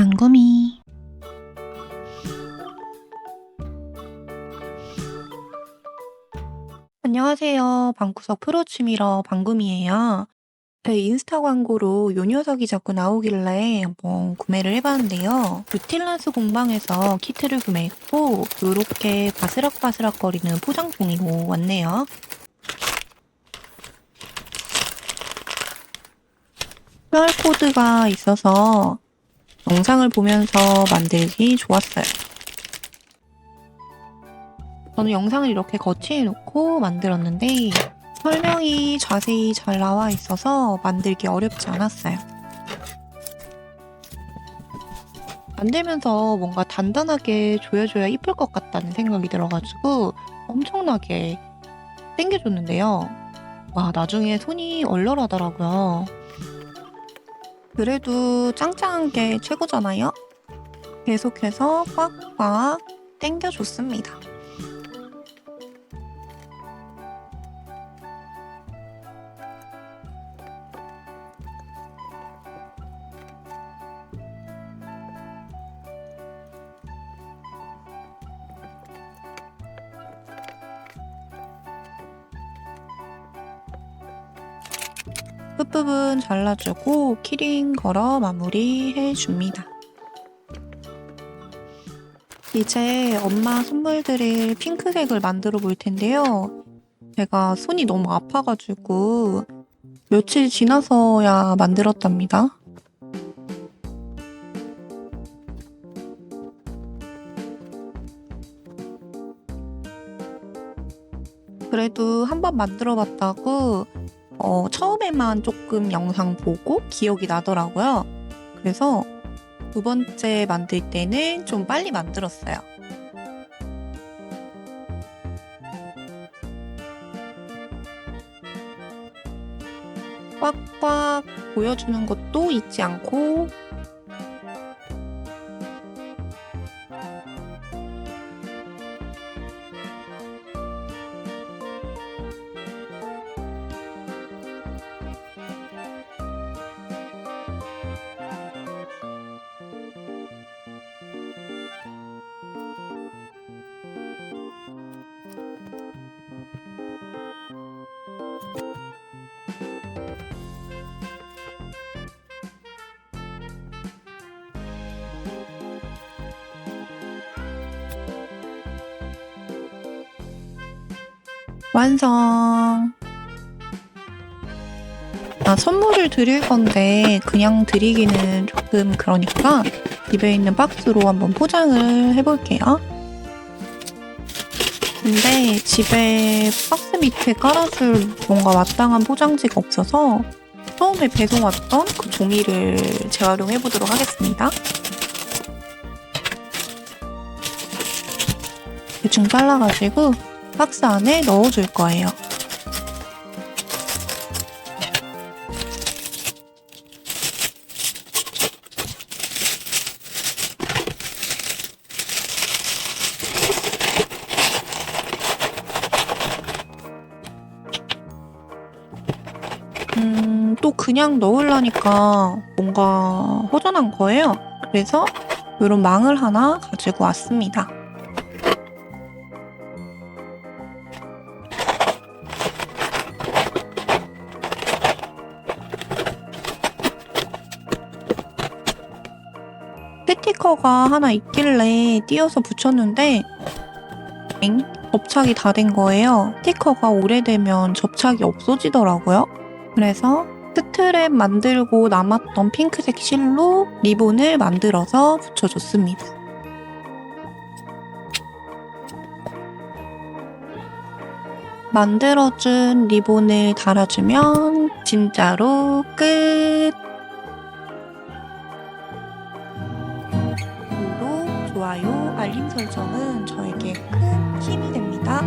방구미 안녕하세요. 방구석 프로 취미러 방구미예요. 제 인스타 광고로 요 녀석이 자꾸 나오길래 한번 구매를 해봤는데요. 루틸란스 공방에서 키트를 구매했고 요렇게 바스락바스락 거리는 포장종이로 왔네요. QR코드가 있어서 영상을 보면서 만들기 좋았어요. 저는 영상을 이렇게 거치해 놓고 만들었는데 설명이 자세히 잘 나와 있어서 만들기 어렵지 않았어요. 만들면서 뭔가 단단하게 조여줘야 이쁠 것 같다는 생각이 들어가지고 엄청나게 땡겨줬는데요. 와, 나중에 손이 얼얼하더라고요. 그래도 짱짱한 게 최고잖아요? 계속해서 꽉꽉 땡겨줬습니다. 끝부분 잘라주고 키링 걸어 마무리해 줍니다. 이제 엄마 선물 드릴 핑크색을 만들어 볼 텐데요. 제가 손이 너무 아파가지고 며칠 지나서야 만들었답니다. 그래도 한번 만들어 봤다고 어, 처음에만 조금 영상 보고 기억이 나더라고요. 그래서 두 번째 만들 때는 좀 빨리 만들었어요. 꽉꽉 보여주는 것도 잊지 않고 완성! 아, 선물을 드릴 건데 그냥 드리기는 조금 그러니까 집에 있는 박스로 한번 포장을 해볼게요. 근데 집에 박스 밑에 깔아줄 뭔가 마땅한 포장지가 없어서 처음에 배송 왔던 그 종이를 재활용해 보도록 하겠습니다. 대충 잘라가지고 박스 안에 넣어줄 거예요. 음, 또 그냥 넣으려니까 뭔가 허전한 거예요. 그래서 이런 망을 하나 가지고 왔습니다. 스티커가 하나 있길래 띄어서 붙였는데 엥? 접착이 다 된 거예요. 스티커가 오래되면 접착이 없어지더라고요. 그래서 스트랩 만들고 남았던 핑크색 실로 리본을 만들어서 붙여줬습니다. 만들어준 리본을 달아주면 진짜로 끝! 좋아요, 알림 설정은 저에게 큰 힘이 됩니다.